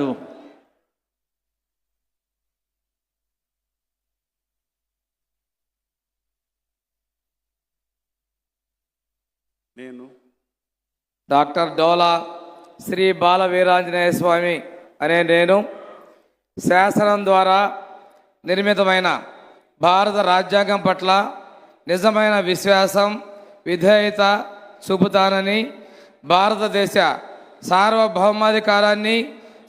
గారు నేను డాక్టర్ డోలా శ్రీ బాల వీరాంజనేయ స్వామి అనే నేను శాసనం ద్వారా నిర్మితమైన భారత రాజ్యాంగం పట్ల నిజమైన విశ్వాసం విధేయత చూపుతానని భారతదేశ సార్వభౌమాధికారాన్ని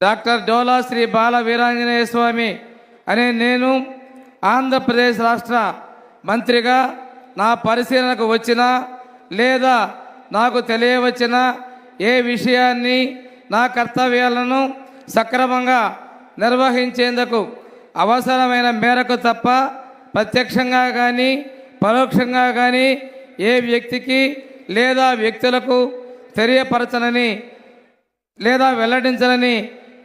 డాక్టర్ డోలా శ్రీ బాల వీరాంజనేయ స్వామి అనే నేను ఆంధ్రప్రదేశ్ రాష్ట్ర మంత్రిగా నా పరిశీలనకు వచ్చిన లేదా నాకు తెలియవచ్చిన ఏ విషయాన్ని నా కర్తవ్యాలను సక్రమంగా నిర్వహించేందుకు అవసరమైన మేరకు తప్ప ప్రత్యక్షంగా కానీ పరోక్షంగా కానీ ఏ వ్యక్తికి లేదా వ్యక్తులకు తెలియపరచనని లేదా వెల్లడించనని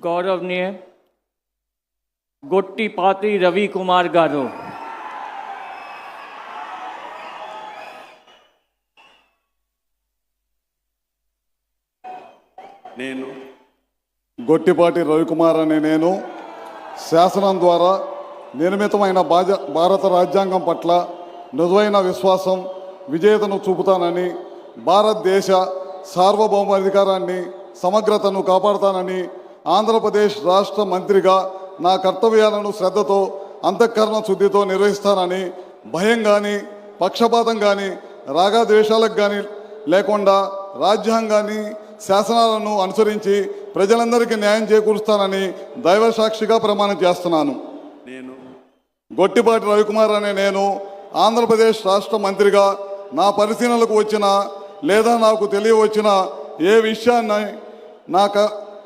గౌరవనీయ గొట్టిపాటి రవి కుమార్ గారు నేను గొట్టిపాటి రవికుమార్ అనే నేను శాసనం ద్వారా నిర్మితమైన బాజ భారత రాజ్యాంగం పట్ల నిజమైన విశ్వాసం విజేతను చూపుతానని భారతదేశ సార్వభౌమాధికారాన్ని సమగ్రతను కాపాడుతానని ఆంధ్రప్రదేశ్ రాష్ట్ర మంత్రిగా నా కర్తవ్యాలను శ్రద్ధతో అంతఃకరణ శుద్ధితో నిర్వహిస్తానని భయం కానీ పక్షపాతం కానీ రాగద్వేషాలకు కానీ లేకుండా రాజ్యాంగాన్ని శాసనాలను అనుసరించి ప్రజలందరికీ న్యాయం చేకూరుస్తానని దైవ సాక్షిగా ప్రమాణం చేస్తున్నాను. నేను గొట్టిపాటి రవికుమార్ అనే నేను ఆంధ్రప్రదేశ్ రాష్ట్ర మంత్రిగా నా పరిశీలనలకు వచ్చిన లేదా నాకు తెలియవచ్చిన ఏ విషయాన్ని నా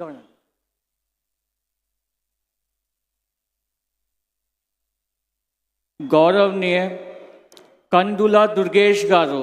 government. गौरवनीय कंदुला दुर्गेश गारू